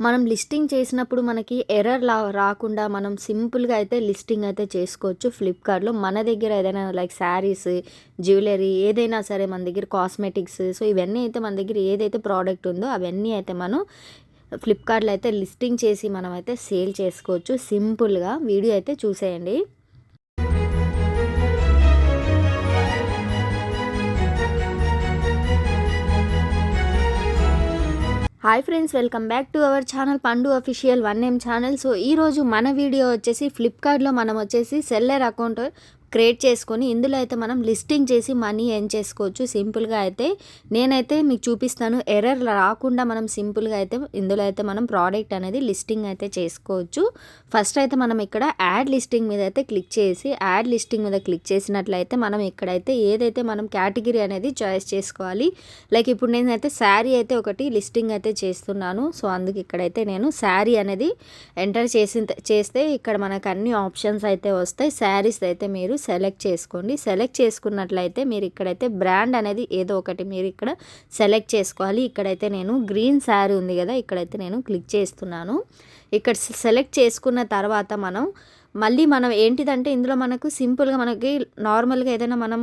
మనం లిస్టింగ్ చేసినప్పుడు మనకి ఎర్రర్ లా రాకుండా మనం సింపుల్గా అయితే లిస్టింగ్ అయితే చేసుకోవచ్చు. ఫ్లిప్కార్ట్లో మన దగ్గర ఏదైనా లైక్ శారీస్ జ్యువెలరీ ఏదైనా సరే మన దగ్గర కాస్మెటిక్స్ సో ఇవన్నీ అయితే మన దగ్గర ఏదైతే ప్రోడక్ట్ ఉందో అవన్నీ అయితే మనం ఫ్లిప్కార్ట్లో అయితే లిస్టింగ్ చేసి మనం అయితే సేల్ చేసుకోవచ్చు. సింపుల్గా వీడియో అయితే చూసేయండి. Hi friends welcome back to our channel పండు official one name channel so ఈరోజు మన వీడియో వచ్చేసి ఫ్లిప్కార్ట్లో మనం వచ్చేసి సెల్లర్ అకౌంట్ క్రియేట్ చేసుకొని ఇందులో అయితే మనం లిస్టింగ్ చేసి మనీ ఎర్న్ చేసుకోవచ్చు. సింపుల్గా అయితే నేనైతే మీకు చూపిస్తాను. ఎర్రర్ రాకుండా మనం సింపుల్గా అయితే ఇందులో అయితే మనం ప్రోడక్ట్ అనేది లిస్టింగ్ అయితే చేసుకోవచ్చు. ఫస్ట్ అయితే మనం ఇక్కడ యాడ్ లిస్టింగ్ మీద అయితే క్లిక్ చేసి యాడ్ లిస్టింగ్ మీద క్లిక్ చేసినట్లయితే మనం ఇక్కడైతే ఏదైతే మనం కేటగిరీ అనేది చాయిస్ చేసుకోవాలి. లైక్ ఇప్పుడు నేనైతే శారీ అయితే ఒకటి లిస్టింగ్ అయితే చేస్తున్నాను. సో అందుకు ఇక్కడైతే నేను శారీ అనేది ఎంటర్ చేసి చేస్తే ఇక్కడ మనకు అన్ని ఆప్షన్స్ అయితే వస్తాయి. శారీస్ అయితే మీరు సెలెక్ట్ చేసుకోండి. సెలెక్ట్ చేసుకున్నట్లయితే మీరు ఇక్కడైతే బ్రాండ్ అనేది ఏదో ఒకటి మీరు ఇక్కడ సెలెక్ట్ చేసుకోవాలి. ఇక్కడైతే నేను గ్రీన్ శారీ ఉంది కదా ఇక్కడైతే నేను క్లిక్ చేస్తున్నాను. ఇక్కడ సెలెక్ట్ చేసుకున్న తర్వాత మనం మళ్ళీ మనం ఏంటిదంటే ఇందులో మనకు సింపుల్గా మనకి నార్మల్గా ఏదైనా మనం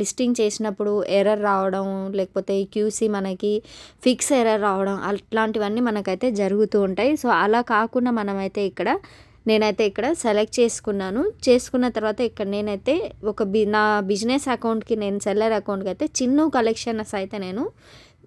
లిస్టింగ్ చేసినప్పుడు ఎర్రర్ రావడం లేకపోతే క్యూసీ మనకి ఫిక్స్ ఎర్రర్ రావడం అట్లాంటివన్నీ మనకైతే జరుగుతూ ఉంటాయి. సో అలా కాకుండా మనమైతే ఇక్కడ నేనైతే ఇక్కడ సెలెక్ట్ చేసుకున్నాను. చేసుకున్న తర్వాత ఇక్కడ నేనైతే ఒక బి నా బిజినెస్ అకౌంట్కి నేను సెల్లర్ అకౌంట్కి అయితే చిన్న కలెక్షన్స్ అయితే నేను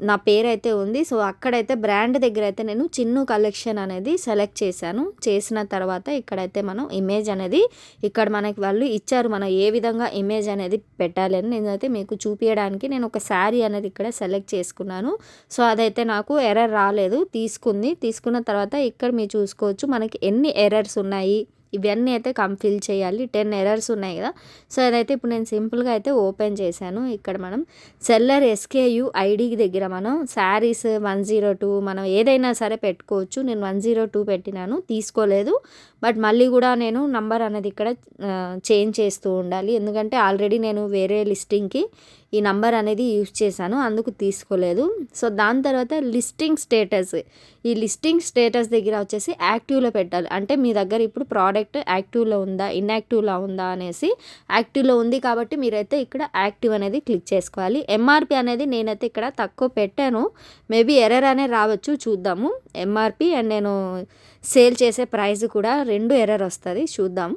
నా పేరు అయితే ఉంది. సో అక్కడైతే బ్రాండ్ దగ్గర అయితే నేను చిన్ను కలెక్షన్ అనేది సెలెక్ట్ చేశాను. చేసిన తర్వాత ఇక్కడైతే మనం ఇమేజ్ అనేది ఇక్కడ మనకి వాళ్ళు ఇచ్చారు. మనం ఏ విధంగా ఇమేజ్ అనేది పెట్టాలి అని నేనైతే మీకు చూపించడానికి నేను ఒక శారీ అనేది ఇక్కడ సెలెక్ట్ చేసుకున్నాను. సో అదైతే నాకు ఎర్రర్ రాలేదు. తీసుకుంది. తీసుకున్న తర్వాత ఇక్కడ మీరు చూసుకోవచ్చు మనకి ఎన్ని ఎర్రర్స్ ఉన్నాయి. ఇవన్నీ అయితే కం ఫిల్ చేయాలి. టెన్ ఎర్రర్స్ ఉన్నాయి కదా. సో అదైతే ఇప్పుడు నేను సింపుల్గా అయితే ఓపెన్ చేశాను. ఇక్కడ మనం సెల్లర్ ఎస్కేయు ఐడి దగ్గర మనం శారీస్ వన్ జీరో టూ మనం ఏదైనా సరే పెట్టుకోవచ్చు. నేను వన్ జీరో టూ పెట్టినాను. తీసుకోలేదు. బట్ మళ్ళీ కూడా నేను నంబర్ అనేది ఇక్కడ చేంజ్ చేస్తూ ఉండాలి. ఎందుకంటే ఆల్రెడీ నేను వేరే లిస్టింగ్కి ఈ నంబర్ అనేది యూజ్ చేశాను అందుకు తీసుకోలేదు. సో దాని తర్వాత లిస్టింగ్ స్టేటస్. ఈ లిస్టింగ్ స్టేటస్ దగ్గర వచ్చేసి యాక్టివ్లో పెట్టాలి. అంటే మీ దగ్గర ఇప్పుడు ప్రోడక్ట్ యాక్టివ్లో ఉందా ఇన్యాక్టివ్లో ఉందా అనేసి యాక్టివ్లో ఉంది కాబట్టి మీరైతే ఇక్కడ యాక్టివ్ అనేది క్లిక్ చేసుకోవాలి. ఎంఆర్పి అనేది నేనైతే ఇక్కడ తక్కువ పెట్టాను. మేబీ ఎర్రర్ అనే రావచ్చు చూద్దాము. ఎంఆర్పి అండ్ నేను సేల్ చేసే ప్రైస్ కూడా రెండు ఎర్రర్ వస్తుంది చూద్దాం.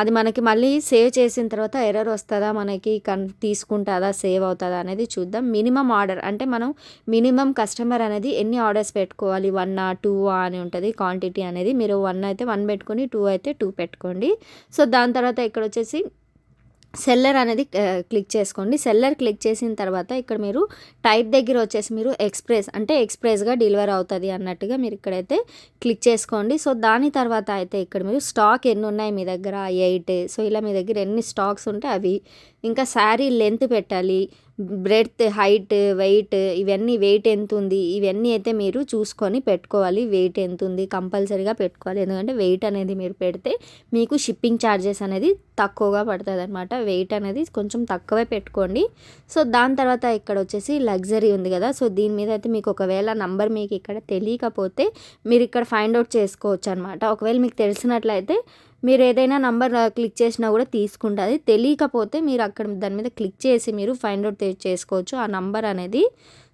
అది మనకి మళ్ళీ సేవ్ చేసిన తర్వాత ఎర్రర్ వస్తుందా మనకి కన్ తీసుకుంటుందా సేవ్ అవుతుందా అనేది చూద్దాం. మినిమం ఆర్డర్ అంటే మనం మినిమం కస్టమర్ అనేది ఎన్ని ఆర్డర్స్ పెట్టుకోవాలి? వన్ టూ అని ఉంటుంది క్వాంటిటీ అనేది. మీరు వన్ అయితే వన్ పెట్టుకొని టూ అయితే టూ పెట్టుకోండి. సో దాని తర్వాత ఇక్కడ వచ్చేసి సెల్లర్ అనేది క్లిక్ చేసుకోండి. సెల్లర్ క్లిక్ చేసిన తర్వాత ఇక్కడ మీరు టైప్ దగ్గర వచ్చేసి మీరు ఎక్స్ప్రెస్ అంటే ఎక్స్ప్రెస్గా డెలివర్ అవుతుంది అన్నట్టుగా మీరు ఇక్కడైతే క్లిక్ చేసుకోండి. సో దాని తర్వాత అయితే ఇక్కడ మీరు స్టాక్ ఎన్ని ఉన్నాయి మీ దగ్గర? ఎయిట్. సో ఇలా మీ దగ్గర ఎన్ని స్టాక్స్ ఉంటే అవి. ఇంకా శారీ లెంత్ పెట్టాలి. బ్రెడ్త్ హైట్ వెయిట్ ఇవన్నీ వెయిట్ ఎంత ఉంది ఇవన్నీ అయితే మీరు చూసుకొని పెట్టుకోవాలి. వెయిట్ ఎంత ఉంది కంపల్సరీగా పెట్టుకోవాలి. ఎందుకంటే వెయిట్ అనేది మీరు పెడితే మీకు షిప్పింగ్ ఛార్జెస్ అనేది తక్కువగా పడుతుంది అనమాట వెయిట్ అనేది కొంచెం తక్కువే పెట్టుకోండి. సో దాని తర్వాత ఇక్కడ వచ్చేసి లగ్జరీ ఉంది కదా. సో దీని మీద అయితే మీకు ఒకవేళ నంబర్ మీకు ఇక్కడ తెలియకపోతే మీరు ఇక్కడ ఫైండ్ అవుట్ చేసుకోవచ్చు అనమాట ఒకవేళ మీకు తెలిసినట్లయితే మీరు ఏదైనా నంబర్ క్లిక్ చేసినా కూడా తీసుకుంటుంది తెలియకపోతే మీరు అక్కడ దాని మీద క్లిక్ చేసి మీరు ఫైండ్ అవుట్ చేసుకోవచ్చు ఆ నంబర్ అనేది.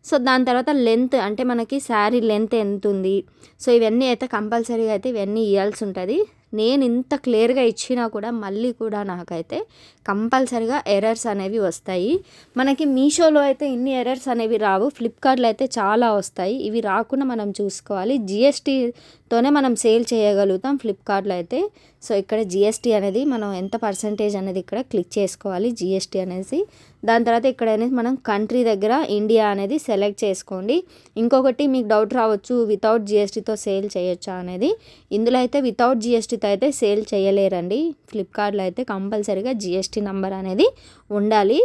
సో దాని తర్వాత లెంత్ అంటే మనకి శారీ లెంత్ ఎంత ఉంది సో ఇవన్నీ అయితే కంపల్సరీగా అయితే ఇవన్నీ ఇవ్వాల్సి ఉంటుంది. నేను ఇంత క్లియర్గా ఇచ్చినా కూడా మళ్ళీ కూడా నాకైతే కంపల్సరిగా ఎర్రర్స్ అనేవి వస్తాయి. మనకి మీషోలో అయితే ఇన్ని ఎర్రర్స్ అనేవి రావు. ఫ్లిప్కార్ట్లో అయితే చాలా వస్తాయి. ఇవి రాకుండా మనం చూసుకోవాలి. జిఎస్టీతోనే మనం సేల్ చేయగలుగుతాం ఫ్లిప్కార్ట్లో అయితే. సో ఇక్కడ జిఎస్టీ అనేది మనం ఎంత పర్సంటేజ్ అనేది ఇక్కడ క్లిక్ చేసుకోవాలి. జిఎస్టీ అనేసి దాని తర్వాత ఇక్కడ అనేది మనం కంట్రీ దగ్గర ఇండియా అనేది సెలెక్ట్ చేసుకోండి. ఇంకొకటి మీకు డౌట్ రావచ్చు వితౌట్ జిఎస్టీతో సేల్ చేయొచ్చా అనేది. ఇందులో అయితే వితౌట్ జిఎస్టీతో అయితే సేల్ చేయలేరండి. ఫ్లిప్కార్ట్లో అయితే కంపల్సరీగా జిఎస్టీ నెంబర్ అనేది ఉండాలి.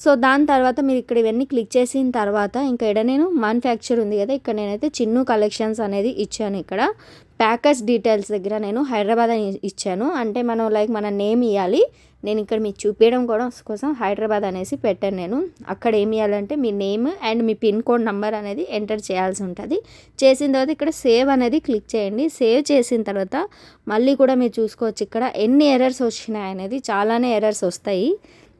సో దాని తర్వాత మీరు ఇక్కడ ఇవన్నీ క్లిక్ చేసిన తర్వాత ఇంకా ఇక్కడ నేను మ్యానుఫ్యాక్చర్ ఉంది కదా ఇక్కడ నేనైతే చిన్ను కలెక్షన్స్ అనేది ఇచ్చాను ఇక్కడ. ప్యాకర్స్ డీటెయిల్స్ దగ్గర నేను హైదరాబాద్ అని ఇచ్చాను. అంటే మనం లైక్ మన నేమ్ ఇవ్వాలి నేను ఇక్కడ మీకు చూపించడం కూడా కోసం హైదరాబాద్ అనేసి పెట్టాను నేను. అక్కడ ఏమి ఇవ్వాలంటే మీ నేమ్ అండ్ మీ పిన్ కోడ్ నెంబర్ అనేది ఎంటర్ చేయాల్సి ఉంటుంది. చేసిన తర్వాత ఇక్కడ సేవ్ అనేది క్లిక్ చేయండి. సేవ్ చేసిన తర్వాత మళ్ళీ కూడా మీరు చూసుకోవచ్చు ఇక్కడ ఎన్ని ఎర్రర్స్ వచ్చినాయి అనేది. చాలానే ఎర్రర్స్ వస్తాయి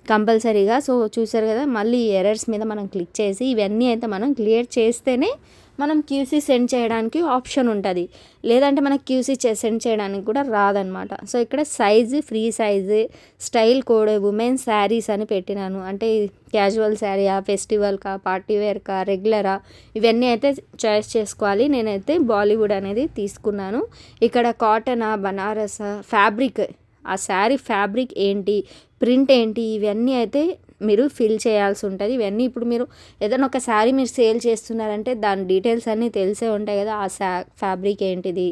కంపల్సరీగా. సో చూసారు కదా మళ్ళీ ఎర్రర్స్ మీద మనం క్లిక్ చేసి ఇవన్నీ అయితే మనం క్లియర్ చేస్తేనే మనం క్యూసీ సెండ్ చేయడానికి ఆప్షన్ ఉంటుంది. లేదంటే మనకు క్యూసీ సెండ్ చేయడానికి కూడా రాదనమాట సో ఇక్కడ size free size style code women saris అని పెట్టినాను. అంటే క్యాజువల్ శారీయా ఫెస్టివల్కా పార్టీ వేర్కా రెగ్యులరా ఇవన్నీ అయితే చాయిస్ చేసుకోవాలి. నేనైతే బాలీవుడ్ అనేది తీసుకున్నాను. ఇక్కడ కాటనా బనారస్ ఫ్యాబ్రిక్ ఆ శారీ ఫ్యాబ్రిక్ ఏంటి ప్రింట్ ఏంటి ఇవన్నీ అయితే మీరు ఫిల్ చేయాల్సి ఉంటుంది. ఇవన్నీ ఇప్పుడు మీరు ఏదైనా ఒక శారీ మీరు సేల్ చేస్తున్నారంటే దాని డీటెయిల్స్ అన్నీ తెలిసే ఉంటాయి కదా. ఆ శా ఫ్యాబ్రిక్ ఏంటిది?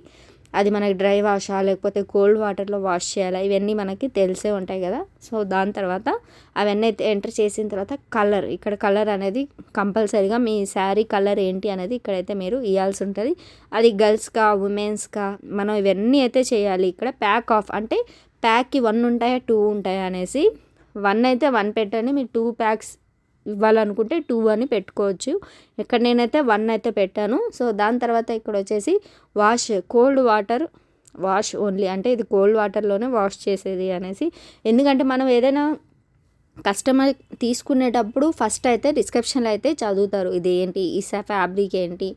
అది మనకి డ్రై వాషా? లేకపోతే కోల్డ్ వాటర్లో వాష్ చేయాలా? ఇవన్నీ మనకి తెలిసే ఉంటాయి కదా. సో దాని తర్వాత అవన్నీ అయితే ఎంటర్ చేసిన తర్వాత కలర్. ఇక్కడ కలర్ అనేది కంపల్సరీగా మీ శారీ కలర్ ఏంటి అనేది ఇక్కడైతే మీరు ఇవ్వాల్సి ఉంటుంది. అది గర్ల్స్కా ఉమెన్స్కా? మనం ఇవన్నీ అయితే చేయాలి. ఇక్కడ ప్యాక్ ఆఫ్ అంటే ప్యాక్కి వన్ ఉంటాయా టూ ఉంటాయా అనేసి వన్ అయితే వన్ పెట్టండి. మీరు టూ ప్యాక్స్ ఇవ్వాలనుకుంటే టూ అని పెట్టుకోవచ్చు. ఇక్కడ నేనైతే వన్ అయితే పెట్టాను. సో దాని తర్వాత ఇక్కడ వచ్చేసి wash cold water wash only అంటే ఇది కోల్డ్ వాటర్లోనే వాష్ చేసేది అనేసి. ఎందుకంటే మనం ఏదైనా కస్టమర్ తీసుకునేటప్పుడు ఫస్ట్ అయితే డిస్క్రిప్షన్లో అయితే చదువుతారు. ఇది ఏంటి ఈ ఫ్యాబ్రిక్ ఏంటి?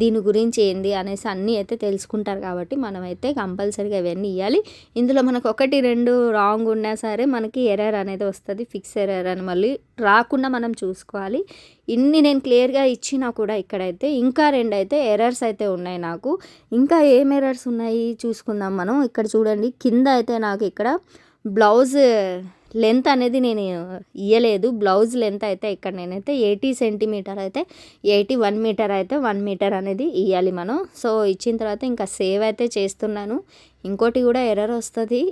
దీని గురించి ఏంటి అనేసి అన్నీ అయితే తెలుసుకుంటారు కాబట్టి మనమైతే కంపల్సరీగా ఇవన్నీ ఇవ్వాలి ఇందులో మనకు ఒకటి రెండు రాంగ్ ఉన్నా సరే మనకి ఎర్రర్ అనేది వస్తుంది. ఫిక్స్ ఎర్రర్ అని మళ్ళీ రాకుండా మనం చూసుకోవాలి. ఇన్ని నేను క్లియర్గా ఇచ్చినా కూడా ఇక్కడైతే ఇంకా రెండు అయితే ఎర్రర్స్ అయితే ఉన్నాయి నాకు. ఇంకా ఏం ఎర్రర్స్ ఉన్నాయి? చూసుకుందాం మనం. ఇక్కడ చూడండి. కింద అయితే నాకు ఇక్కడ బ్లౌజ్ లెంత్ అనేది నేను ఇయ్యలేదు. బ్లౌజ్ లెంత్ అయితే ఇక్కడ నేనైతే ఎయిటీ సెంటీమీటర్ అయితే ఎయిటీ వన్ మీటర్ అయితే వన్ మీటర్ అనేది ఇవ్వాలి మనం. సో ఇచ్చిన తర్వాత ఇంకా సేవ్ అయితే చేస్తున్నాను. ఇంకోటి కూడా ఎర్రర్ వస్తుంది.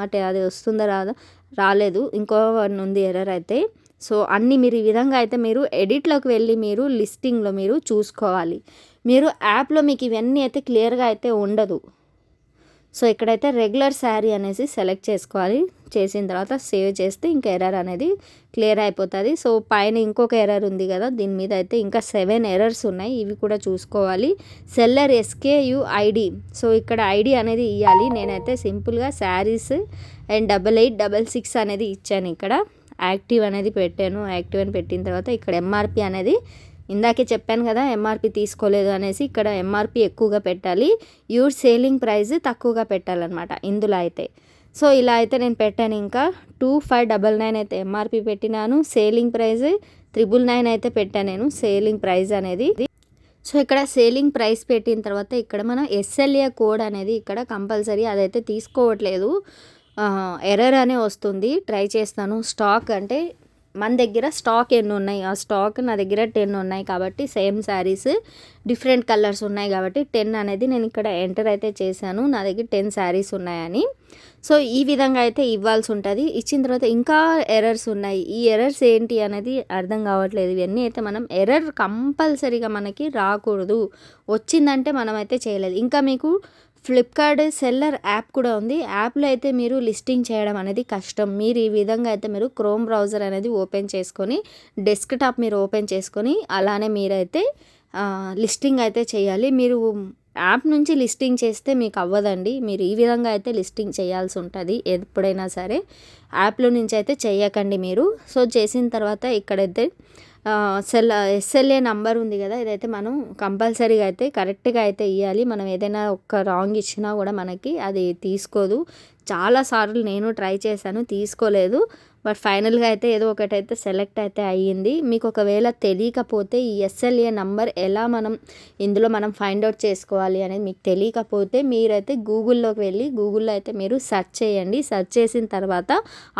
మరి అది వస్తుందో రాదో? రాలేదు. ఇంకో ఉంది ఎర్రర్ అయితే. సో అన్నీ మీరు ఈ విధంగా అయితే మీరు ఎడిట్లోకి వెళ్ళి మీరు లిస్టింగ్లో మీరు చూసుకోవాలి. మీరు యాప్లో మీకు ఇవన్నీ అయితే క్లియర్గా అయితే ఉండదు. సో ఇక్కడైతే రెగ్యులర్ శారీ అనేసి సెలెక్ట్ చేసుకోవాలి. చేసిన తర్వాత సేవ్ చేస్తే ఇంకా ఎర్రర్ అనేది క్లియర్ అయిపోతుంది. సో పైన ఇంకొక ఎర్రర్ ఉంది కదా దీని మీద అయితే ఇంకా సెవెన్ ఎర్రర్స్ ఉన్నాయి. ఇవి కూడా చూసుకోవాలి. సెల్లర్ ఎస్కేయు ఐడి సో ఇక్కడ ఐడి అనేది ఇవ్వాలి నేనైతే సింపుల్గా saris and double eight double six అనేది ఇచ్చాను ఇక్కడ. యాక్టివ్ అనేది పెట్టాను. యాక్టివ్ అని పెట్టిన తర్వాత ఇక్కడ ఎంఆర్పి అనేది ఇందాకే చెప్పాను కదా ఎంఆర్పి తీసుకోలేదు అనేసి ఇక్కడ ఎంఆర్పి ఎక్కువగా పెట్టాలి. యూర్ సేలింగ్ ప్రైస్ తక్కువగా పెట్టాలన్నమాట ఇందులో అయితే. సో ఇలా అయితే నేను పెట్టాను ఇంకా. టూ ఫైవ్ డబల్ నైన్ అయితే ఎంఆర్పి పెట్టినాను. సేలింగ్ ప్రైస్ త్రిబుల్ నైన్ అయితే పెట్టాను నేను సేలింగ్ ప్రైస్ అనేది. సో ఇక్కడ సేలింగ్ ప్రైస్ పెట్టిన తర్వాత ఇక్కడ మనం ఎస్ఎల్ఏ కోడ్ అనేది ఇక్కడ కంపల్సరీ అదైతే తీసుకోవట్లేదు. ఎర్రర్ అనే వస్తుంది. ట్రై చేస్తాను. స్టాక్ అంటే మన దగ్గర స్టాక్ ఎన్ని ఉన్నాయి? ఆ స్టాక్ నా దగ్గర టెన్ ఉన్నాయి కాబట్టి సేమ్ శారీస్ డిఫరెంట్ కలర్స్ ఉన్నాయి కాబట్టి టెన్ అనేది నేను ఇక్కడ ఎంటర్ అయితే చేశాను. నా దగ్గర టెన్ శారీస్ ఉన్నాయని. సో ఈ విధంగా అయితే ఇవ్వాల్సి ఉంటుంది. ఇచ్చిన తర్వాత ఇంకా ఎర్రర్స్ ఉన్నాయి. ఈ ఎర్రర్స్ ఏంటి అనేది అర్థం కావట్లేదు. ఇవన్నీ అయితే మనం ఎర్రర్ కంపల్సరీగా మనకి రాకూడదు. వచ్చిందంటే మనం అయితే చేయలేదు. ఇంకా మీకు ఫ్లిప్కార్ట్ సెల్లర్ యాప్ కూడా ఉంది. యాప్లో అయితే మీరు లిస్టింగ్ చేయడం అనేది కష్టం. మీరు ఈ విధంగా అయితే మీరు క్రోమ్ బ్రౌజర్ అనేది ఓపెన్ చేసుకొని డెస్క్టాప్ మీరు ఓపెన్ చేసుకొని అలానే మీరైతే లిస్టింగ్ అయితే చేయాలి. మీరు యాప్ నుంచి లిస్టింగ్ చేస్తే మీకు అవ్వదండి. మీరు ఈ విధంగా అయితే లిస్టింగ్ చేయాల్సి ఉంటుంది ఎప్పుడైనా సరే. యాప్లో నుంచి అయితే చేయకండి మీరు. సో చేసిన తర్వాత ఇక్కడైతే సెల్ ఎస్ఎల్ఏ నంబర్ ఉంది కదా ఇదైతే మనం కంపల్సరీగా అయితే కరెక్ట్గా అయితే ఇవ్వాలి మనం ఏదైనా ఒక్క రాంగ్ ఇచ్చినా కూడా మనకి అది తీసుకోదు. చాలాసార్లు నేను ట్రై చేశాను తీసుకోలేదు. బట్ ఫైనల్గా అయితే ఏదో ఒకటైతే సెలెక్ట్ అయితే అయ్యింది. మీకు ఒకవేళ తెలియకపోతే ఈ ఎస్ఎల్ఏ నంబర్ ఎలా మనం ఇందులో మనం ఫైండ్ అవుట్ చేసుకోవాలి అనేది మీకు తెలియకపోతే మీరైతే గూగుల్లోకి వెళ్ళి గూగుల్లో అయితే మీరు సెర్చ్ చేయండి. సెర్చ్ చేసిన తర్వాత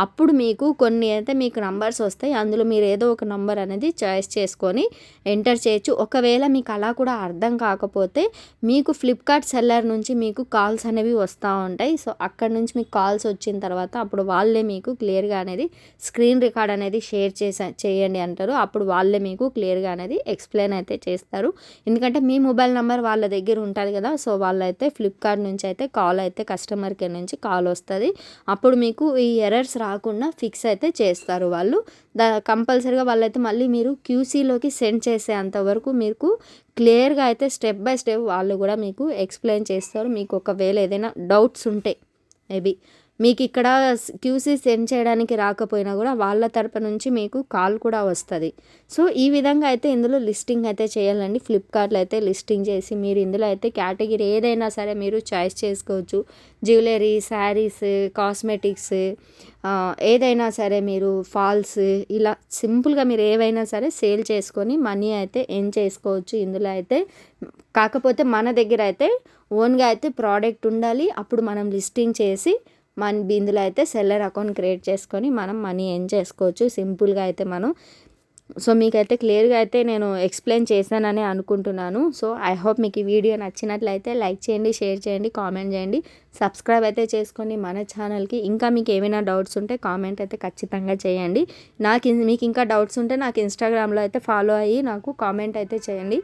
అప్పుడు మీకు కొన్ని అయితే మీకు నంబర్స్ వస్తాయి. అందులో మీరు ఏదో ఒక నంబర్ అనేది చాయిస్ చేసుకొని ఎంటర్ చేయొచ్చు. ఒకవేళ మీకు అలా కూడా అర్థం కాకపోతే మీకు ఫ్లిప్కార్ట్ సెల్లర్ నుంచి మీకు కాల్స్ అనేవి వస్తూ ఉంటాయి. సో అక్కడ నుంచి మీకు కాల్స్ వచ్చిన తర్వాత అప్పుడు వాళ్ళే మీకు క్లియర్గా అనేది స్క్రీన్ రికార్డ్ అనేది షేర్ చేసా చేయండి అంటారు. అప్పుడు వాళ్ళే మీకు క్లియర్గా అనేది ఎక్స్ప్లెయిన్ అయితే చేస్తారు. ఎందుకంటే మీ మొబైల్ నెంబర్ వాళ్ళ దగ్గర ఉంటుంది కదా సో వాళ్ళైతే ఫ్లిప్కార్ట్ నుంచి అయితే కాల్ అయితే కస్టమర్ కేర్ నుంచి కాల్ వస్తుంది. అప్పుడు మీకు ఈ ఎర్రర్స్ రాకుండా ఫిక్స్ అయితే చేస్తారు వాళ్ళు. దా కంపల్సరీగా వాళ్ళైతే మళ్ళీ మీరు క్యూసీలోకి సెండ్ చేసేంత వరకు మీకు క్లియర్గా అయితే స్టెప్ బై స్టెప్ వాళ్ళు కూడా మీకు ఎక్స్ప్లెయిన్ చేస్తారు. మీకు ఒకవేళ ఏదైనా డౌట్స్ ఉంటే మేబీ. మీకు ఇక్కడ క్యూసీ సెండ్ చేయడానికి రాకపోయినా కూడా వాళ్ళ తరపు నుంచి మీకు కాల్ కూడా వస్తుంది. సో ఈ విధంగా అయితే ఇందులో లిస్టింగ్ అయితే చేయాలండి. ఫ్లిప్కార్ట్లో అయితే లిస్టింగ్ చేసి మీరు ఇందులో అయితే కేటగిరీ ఏదైనా సరే మీరు చాయిస్ చేసుకోవచ్చు. జ్యువెలరీ శారీస్ కాస్మెటిక్స్ ఏదైనా సరే మీరు ఫాల్స్ ఇలా సింపుల్గా మీరు ఏవైనా సరే సేల్ చేసుకొని మనీ అయితే ఏం చేసుకోవచ్చు ఇందులో అయితే. కాకపోతే మన దగ్గర అయితే ఓన్గా అయితే ప్రోడక్ట్ ఉండాలి. అప్పుడు మనం లిస్టింగ్ చేసి మన ఇందులో అయితే సెల్లర్ అకౌంట్ క్రియేట్ చేసుకొని మనం మనీ ఎన్ చేసుకోవచ్చు? సింపుల్గా అయితే మనం. సో మీకైతే క్లియర్గా అయితే నేను ఎక్స్ప్లెయిన్ చేశానని అనుకుంటున్నాను. సో ఐ హోప్ మీకు ఈ వీడియో నచ్చినట్లయితే లైక్ చేయండి షేర్ చేయండి కామెంట్ చేయండి. సబ్స్క్రైబ్ అయితే చేసుకోండి మన ఛానల్కి. ఇంకా మీకు ఏమైనా డౌట్స్ ఉంటే కామెంట్ అయితే ఖచ్చితంగా చేయండి. నాకు మీకు ఇంకా డౌట్స్ ఉంటే నాకు ఇన్స్టాగ్రామ్లో అయితే ఫాలో అయ్యి నాకు కామెంట్ అయితే చేయండి.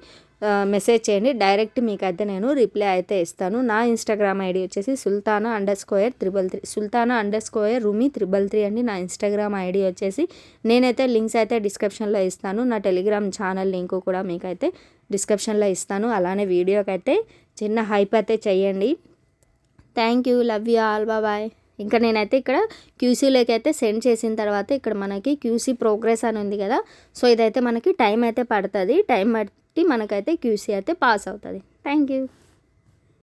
మెసేజ్ చేయండి. డైరెక్ట్ మీకు అయితే నేను రిప్లై అయితే ఇస్తాను. నా ఇన్స్టాగ్రామ్ ఐడి వచ్చేసి Sultana underscore triple three Sultana underscore Rumi triple three అండి. నా ఇన్స్టాగ్రామ్ ఐడి వచ్చేసి నేనైతే లింక్స్ అయితే డిస్క్రిప్షన్లో ఇస్తాను. నా టెలిగ్రామ్ ఛానల్ లింక్ కూడా మీకైతే డిస్క్రిప్షన్లో ఇస్తాను. అలానే వీడియోకి అయితే చిన్న హైప్ అయితే చేయండి. Thank you love you all bye ఇంకా నేనైతే ఇక్కడ క్యూసీలోకి అయితే సెండ్ చేసిన తర్వాత ఇక్కడ మనకి క్యూసీ ప్రోగ్రెస్ అని ఉంది కదా. సో ఇదైతే మనకి టైం అయితే పడుతుంది. టైం బట్టి మనకైతే క్యూసీ అయితే పాస్ అవుతుంది. Thank you